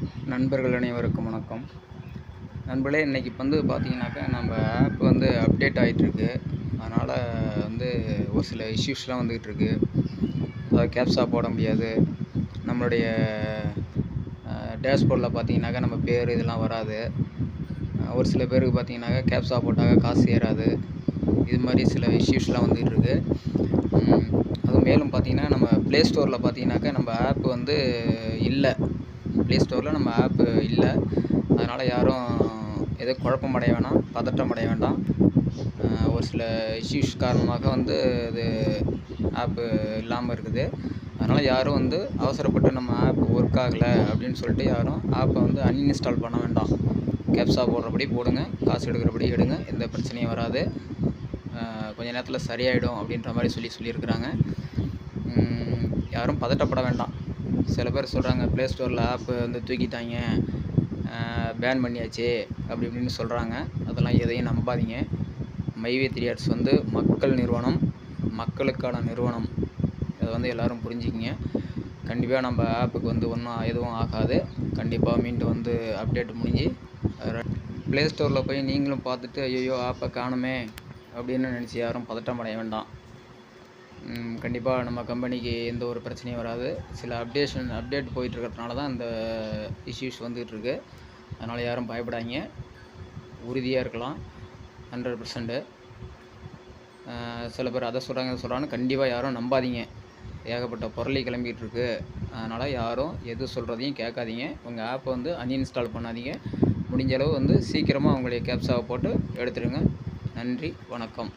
நண்பர்கள் அனைவருக்கும் வணக்கம். நண்பர்களே இன்றைக்கி வந்து பார்த்தீங்கன்னாக்கா நம்ம ஆப் வந்து அப்டேட் ஆகிட்டுருக்கு அதனால் வந்து ஒரு சில இஷ்யூஸ்லாம் வந்துக்கிட்டு இருக்கு அதாவது கேப்ஸா போட முடியாது. நம்மளுடைய டேஷ்போர்டில் பார்த்தீங்கன்னாக்கா நம்ம பேர் இதெல்லாம் வராது. ஒரு சில பேருக்கு பார்த்தீங்கன்னாக்கா கேப்ஸா போட்டாக்க காசு ஏறாது. இது மாதிரி சில இஷ்யூஸ்லாம் வந்துகிட்டு இருக்கு அது மேலும் பார்த்தீங்கன்னா நம்ம ப்ளே ஸ்டோரில் பார்த்தீங்கன்னாக்கா நம்ம ஆப் வந்து இல்லை. ப்ளே ஸ்டோரில் நம்ம ஆப்பு இல்லை. அதனால் யாரும் எதுவும் குழப்பம் அடைய வேணாம் பதட்டம் அடைய வேண்டாம். ஒரு சில இஷ்யூஸ் காரணமாக வந்து இது ஆப்பு இல்லாமல் இருக்குது. அதனால் யாரும் வந்து அவசரப்பட்டு நம்ம ஆப் ஒர்க் ஆகலை அப்படின்னு சொல்லிட்டு யாரும் ஆப்பை வந்து அன்இன்ஸ்டால் பண்ண வேண்டாம். கேப்ஸா போடுறபடி போடுங்க காசு எடுக்கிறபடி எடுங்க எந்த பிரச்சனையும் வராது. கொஞ்ச நேரத்தில் சரியாயிடும் அப்படின்ற மாதிரி சொல்லி சொல்லியிருக்கிறாங்க. யாரும் பதட்டப்பட வேண்டாம். சில பேர் சொல்கிறாங்க ப்ளே ஸ்டோரில் ஆப்பு வந்து தூக்கிட்டாங்க பேன் பண்ணியாச்சு அப்படி இப்படின்னு சொல்கிறாங்க அதெல்லாம் எதையும் நம்பாதீங்க. மைவே த்ரீ வந்து மக்கள் நிறுவனம் மக்களுக்கான நிறுவனம். அதை வந்து எல்லோரும் புரிஞ்சுக்கிங்க. கண்டிப்பாக நம்ம ஆப்புக்கு வந்து ஒன்றும் எதுவும் ஆகாது. கண்டிப்பாக மீண்டும் வந்து அப்டேட் முடிஞ்சு ப்ளே ஸ்டோரில் போய் நீங்களும் பார்த்துட்டு ஐயோ ஆப்பை காணுமே அப்படின்னு நினச்சி யாரும் பதட்டம் அடைய வேண்டாம். கண்டிப்பாக நம்ம கம்பெனிக்கு எந்த ஒரு பிரச்சனையும் வராது. சில அப்டேஷன் அப்டேட் போயிட்டுருக்கிறதுனால தான் இந்த இஷ்யூஸ் வந்துகிட்ருக்கு அதனால் யாரும் பயப்படாதீங்க. உறுதியாக இருக்கலாம். ஹண்ட்ரட் பர்சன்ட்டு சில பேர் அதை சொல்கிறாங்க இதை சொல்கிறாங்க கண்டிப்பாக யாரும் நம்பாதீங்க. ஏகப்பட்ட பொருளை கிளம்பிகிட்ருக்கு அதனால் யாரும் எது சொல்கிறதையும் கேட்காதீங்க. உங்கள் ஆப்பை வந்து அன்இன்ஸ்டால் பண்ணாதீங்க. முடிஞ்ச அளவு வந்து சீக்கிரமாக உங்களுடைய கேப்ஸாவை போட்டு எடுத்துடுங்க. நன்றி வணக்கம்.